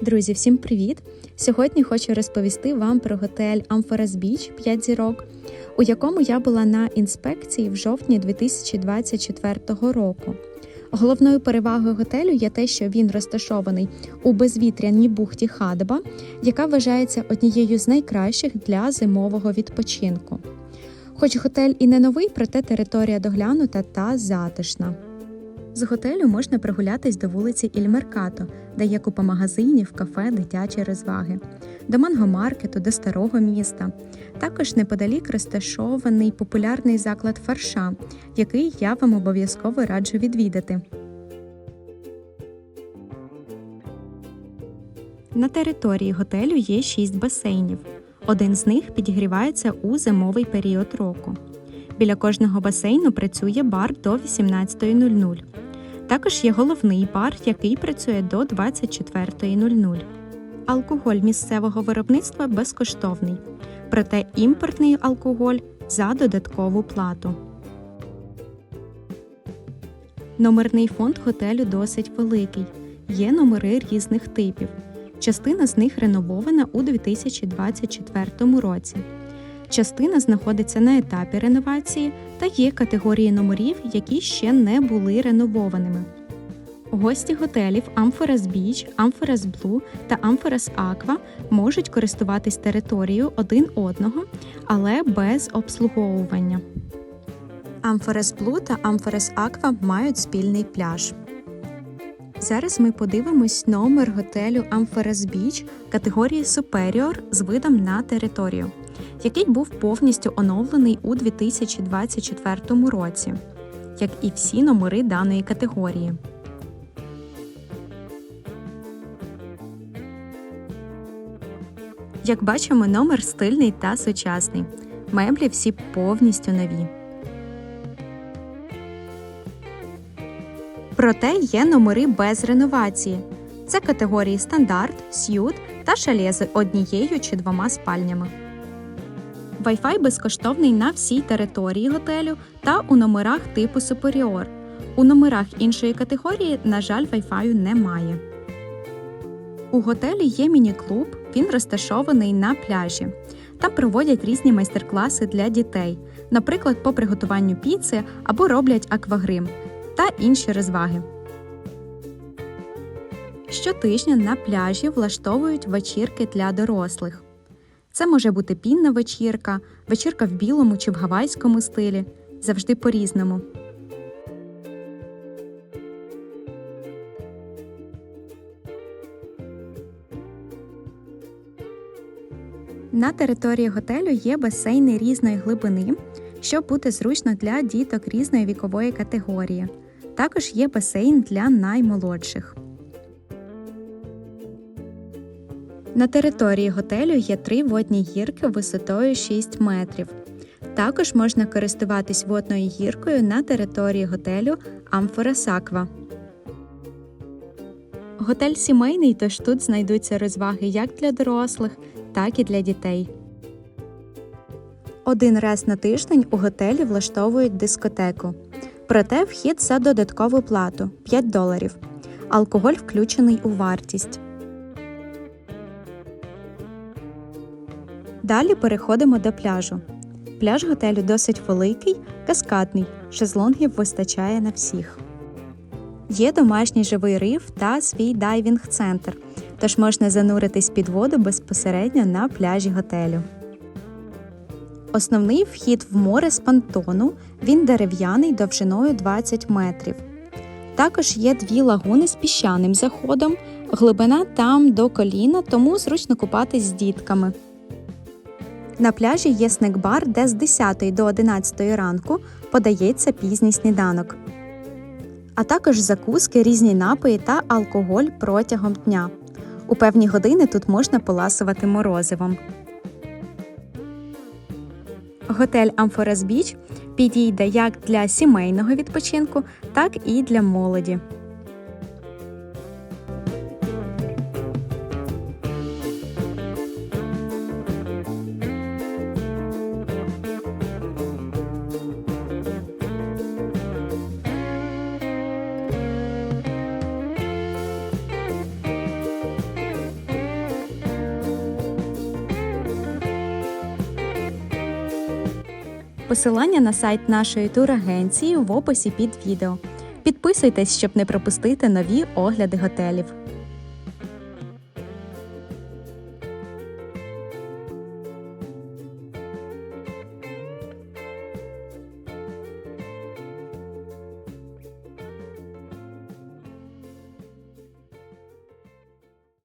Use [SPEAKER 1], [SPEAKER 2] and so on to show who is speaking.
[SPEAKER 1] Друзі, всім привіт! Сьогодні хочу розповісти вам про готель Amphores Beach 5 зірок, у якому я була на інспекції в жовтні 2024 року. Головною перевагою готелю є те, що він розташований у безвітряній бухті Хадба, яка вважається однією з найкращих для зимового відпочинку. Хоч готель і не новий, проте територія доглянута та затишна. З готелю можна прогулятись до вулиці Ільмеркато, де є купа магазинів, кафе, дитячі розваги, до мангомаркету, до старого міста. Також неподалік розташований популярний заклад фарша, який я вам обов'язково раджу відвідати. На території готелю є шість басейнів. Один з них підігрівається у зимовий період року. Біля кожного басейну працює бар до 18.00. Також є головний бар, який працює до 24.00. Алкоголь місцевого виробництва безкоштовний, проте імпортний алкоголь за додаткову плату. Номерний фонд готелю досить великий. Є номери різних типів. Частина з них реновована у 2024 році. Частина знаходиться на етапі реновації та є категорії номерів, які ще не були реновованими. Гості готелів Amphores Beach, Amphores Blue та Amphores Aqua можуть користуватись територією один одного, але без обслуговування. Amphores Blue та Amphores Aqua мають спільний пляж. Зараз ми подивимось номер готелю Amphores Beach категорії Superior з видом на територію який був повністю оновлений у 2024 році, як і всі номери даної категорії. Як бачимо, номер стильний та сучасний. Меблі всі повністю нові. Проте є номери без реновації. Це категорії стандарт, с'ют та шалє з однією чи двома спальнями. Wi-Fi безкоштовний на всій території готелю та у номерах типу Superior. У номерах іншої категорії, на жаль, Wi-Fi немає. У готелі є міні-клуб, він розташований на пляжі. Там проводять різні майстер-класи для дітей, наприклад, по приготуванню піци або роблять аквагрим та інші розваги. Щотижня на пляжі влаштовують вечірки для дорослих. Це може бути пінна вечірка, вечірка в білому чи в гавайському стилі, завжди по-різному. На території готелю є басейни різної глибини, щоб бути зручно для діток різної вікової категорії. Також є басейн для наймолодших. На території готелю є три водні гірки висотою 6 метрів. Також можна користуватись водною гіркою на території готелю Амфорасаква. Готель сімейний, тож тут знайдуться розваги як для дорослих, так і для дітей. Один раз на тиждень у готелі влаштовують дискотеку. Проте вхід за додаткову плату 5 доларів. Алкоголь включений у вартість. Далі переходимо до пляжу. Пляж готелю досить великий, каскадний, шезлонгів вистачає на всіх. Є домашній живий риф та свій дайвінг-центр, тож можна зануритись під воду безпосередньо на пляжі готелю. Основний вхід в море з понтону, він дерев'яний довжиною 20 метрів. Також є дві лагуни з піщаним заходом, глибина там до коліна, тому зручно купатись з дітками. На пляжі є снекбар, де з 10 до 11 ранку подається пізній сніданок, а також закуски, різні напої та алкоголь протягом дня. У певні години тут можна поласувати морозивом. Готель Amphores Beach підійде як для сімейного відпочинку, так і для молоді. Посилання на сайт нашої турагенції в описі під відео. Підписуйтесь, щоб не пропустити нові огляди готелів.